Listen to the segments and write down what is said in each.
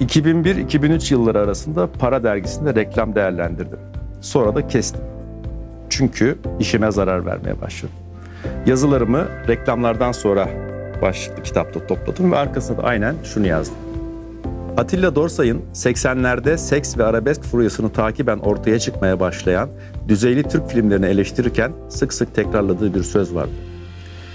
2001-2003 yılları arasında Para Dergisi'nde reklam değerlendirdim. Sonra da kestim. Çünkü işime zarar vermeye başladı. Yazılarımı reklamlardan sonra başlıklı kitapta topladım ve arkasına da aynen şunu yazdım. Atilla Dorsay'ın 80'lerde seks ve arabesk furyasını takiben ortaya çıkmaya başlayan düzeyli Türk filmlerini eleştirirken sık sık tekrarladığı bir söz vardı.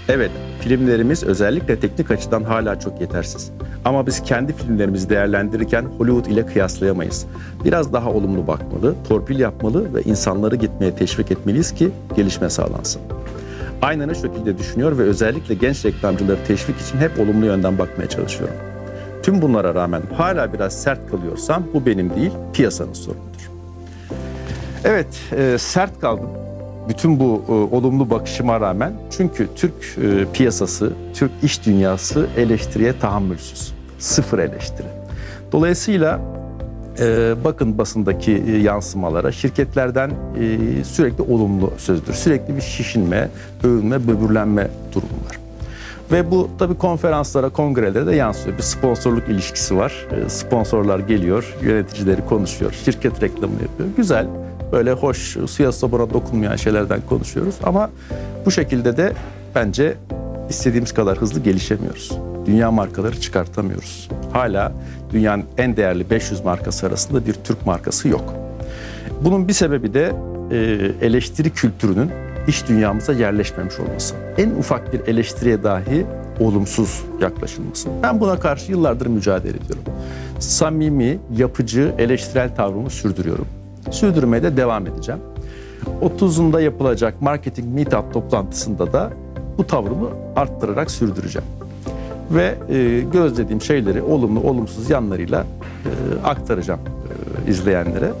Evet, filmlerimiz özellikle teknik açıdan hala çok yetersiz. Ama biz kendi filmlerimizi değerlendirirken Hollywood ile kıyaslayamayız. Biraz daha olumlu bakmalı, torpil yapmalı ve insanları gitmeye teşvik etmeliyiz ki gelişme sağlansın. Aynen o şekilde düşünüyor ve özellikle genç reklamcıları teşvik için hep olumlu yönden bakmaya çalışıyorum. Tüm bunlara rağmen hala biraz sert kalıyorsam bu benim değil, piyasanın sorunudur. Evet, e, sert kaldım. Bütün bu e, olumlu bakışıma rağmen çünkü Türk e, piyasası, Türk iş dünyası eleştiriye tahammülsüz. Sıfır eleştiri. Dolayısıyla e, bakın basındaki e, yansımalara şirketlerden e, sürekli olumlu sözdür. Sürekli bir şişinme, övünme, böbürlenme durumu var. Ve bu tabii konferanslara, kongrelere de yansıyor. Bir sponsorluk ilişkisi var. E, Sponsorlar geliyor, yöneticileri konuşuyor, şirket reklamını yapıyor. Güzel, böyle hoş, suya sabuna dokunmayan şeylerden konuşuyoruz. Ama bu şekilde de bence istediğimiz kadar hızlı gelişemiyoruz. Dünya markaları çıkartamıyoruz. Hala dünyanın en değerli 500 markası arasında bir Türk markası yok. Bunun bir sebebi de e, eleştiri kültürünün iş dünyamıza yerleşmemiş olması. En ufak bir eleştiriye dahi olumsuz yaklaşılması. Ben buna karşı yıllardır mücadele ediyorum. Samimi, yapıcı, eleştirel tavrımı sürdürüyorum. Sürdürmeye de devam edeceğim. 30'unda yapılacak marketing meetup toplantısında da bu tavrımı arttırarak sürdüreceğim. Ve e, gözlediğim şeyleri olumlu olumsuz yanlarıyla e, aktaracağım e, izleyenlere.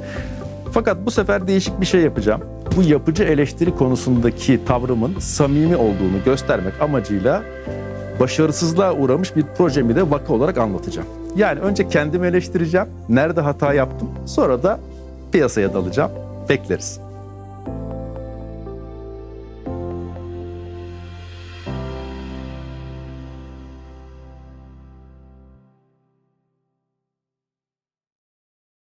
Fakat bu sefer değişik bir şey yapacağım. Bu yapıcı eleştiri konusundaki tavrımın samimi olduğunu göstermek amacıyla başarısızlığa uğramış bir projemi de vaka olarak anlatacağım. Yani önce kendimi eleştireceğim, nerede hata yaptım, sonra da piyasaya dalacağım. Bekleriz.